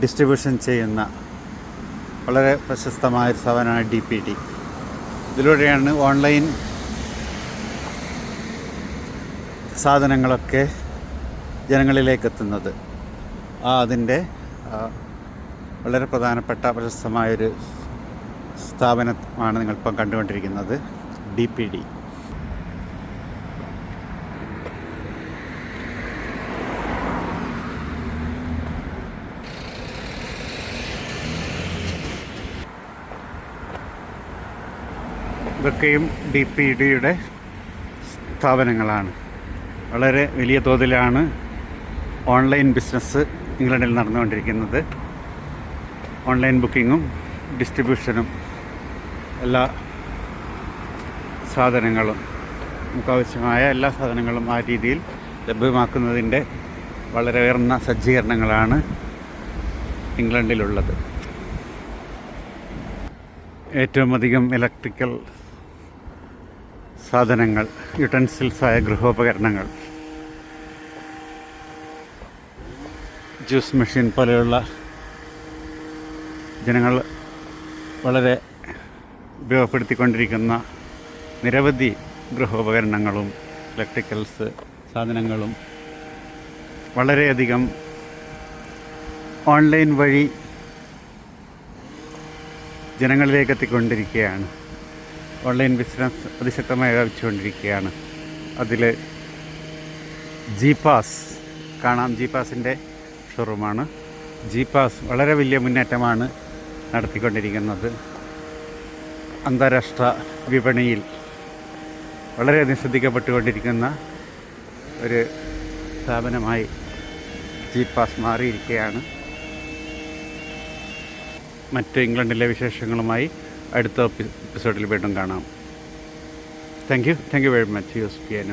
Distribution ചെയ്യുന്ന വളരെ പ്രശസ്തമായ ഒരു സ്ഥാപനമാണ് ഡി പി ഡി ഇതിലൂടെയാണ് ഓൺലൈൻ സാധനങ്ങളൊക്കെ ജനങ്ങളിലേക്ക് എത്തുന്നത്. ആ അതിന്റെ വളരെ പ്രധാനപ്പെട്ട പ്രശസ്തമായൊരു സ്ഥാപനമാണ് നിങ്ങളിപ്പം കണ്ടുകൊണ്ടിരിക്കുന്നത് ഡി പി ഡി ഇതൊക്കെയും ഡി പി ഡിയുടെ സ്ഥാപനങ്ങളാണ്. വളരെ വലിയ തോതിലാണ് ഓൺലൈൻ ബിസിനസ് ഇംഗ്ലണ്ടിൽ നടന്നുകൊണ്ടിരിക്കുന്നത്. ഓൺലൈൻ ബുക്കിങ്ങും ഡിസ്ട്രിബ്യൂഷനും എല്ലാ സാധനങ്ങളും നമുക്കാവശ്യമായ എല്ലാ സാധനങ്ങളും ആ രീതിയിൽ ലഭ്യമാക്കുന്നതിന്റെ വളരെ ഉയർന്ന സജ്ജീകരണങ്ങളാണ് ഇംഗ്ലണ്ടിലുള്ളത്. ഏറ്റവും അധികം ഇലക്ട്രിക്കൽ സാധനങ്ങൾ യുട്ടൻസിൽസായ ഗൃഹോപകരണങ്ങൾ ജ്യൂസ് മെഷീൻ പോലെയുള്ള ജനങ്ങൾ വളരെ ഉപയോഗപ്പെടുത്തിക്കൊണ്ടിരിക്കുന്ന നിരവധി ഗൃഹോപകരണങ്ങളും ഇലക്ട്രിക്കൽസ് സാധനങ്ങളും വളരെയധികം ഓൺലൈൻ വഴി ജനങ്ങളിലേക്ക് എത്തിക്കൊണ്ടിരിക്കുകയാണ് ഓൺലൈൻ ബിസിനസ് അതിശക്തമായി വ്യാപിച്ചുകൊണ്ടിരിക്കുകയാണ്. അതിൽ ജി പാസ് കാണാം ജി പാസിന്റെ ഷോറൂമാണ്. ജി പാസ് വളരെ വലിയ മുന്നേറ്റമാണ് നടത്തിക്കൊണ്ടിരിക്കുന്നത്. അന്താരാഷ്ട്ര വിപണിയിൽ വളരെയധികം ശ്രദ്ധിക്കപ്പെട്ടുകൊണ്ടിരിക്കുന്ന ഒരു സ്ഥാപനമായി ജി പാസ് മാറിയിരിക്കുകയാണ്. മറ്റ് ഇംഗ്ലണ്ടിലെ വിശേഷങ്ങളുമായി അടുത്ത എപ്പിസോഡിൽ വീണ്ടും കാണാം. Thank you thank you very much U S P N